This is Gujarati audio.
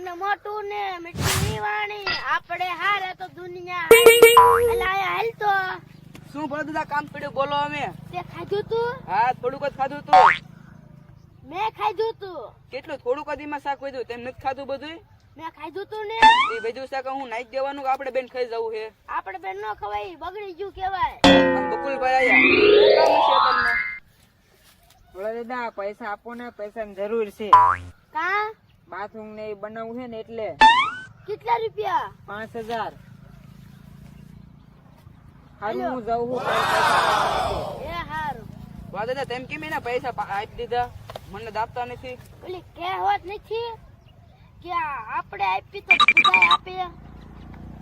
ને મોટું ને મીઠી વાણી. આપણે હારે તો દુનિયા હાલ તો. શું ભલે દાદા કામ પડ્યું બોલો અમે. તે ખાધું તું? હા થોડુંક જ ખાધું તું. મેં ખાધું તું. કેટલું? થોડુંક જ એમાં શાક વધ્યું. તેમ નથી ખાધું બધું મેં ખાધું તું ને? એ બધું શાક હું નાખી દેવાનું કે આપણે બેન ખાઈ જવું છે? આપણે બેન ન ખવાય બગડી ગયું કેવાય અને બકુલભાઈ આયા. તમને? બોલો દાદા પૈસા આપો ને પૈસા જરૂર છે. કા? બાથરૂમ ને એ બનાવવું છે ને એટલે કેટલા રૂપિયા? પાંચ હજાર. હારું હું જાઉં છું એ હારું. વાહ દાદા તેમ કેમ એના પૈસા આપી દીધા? મને દાપતા નથી. ઓલી કહેવત નથી કે આપણે આપી તો બધા આપે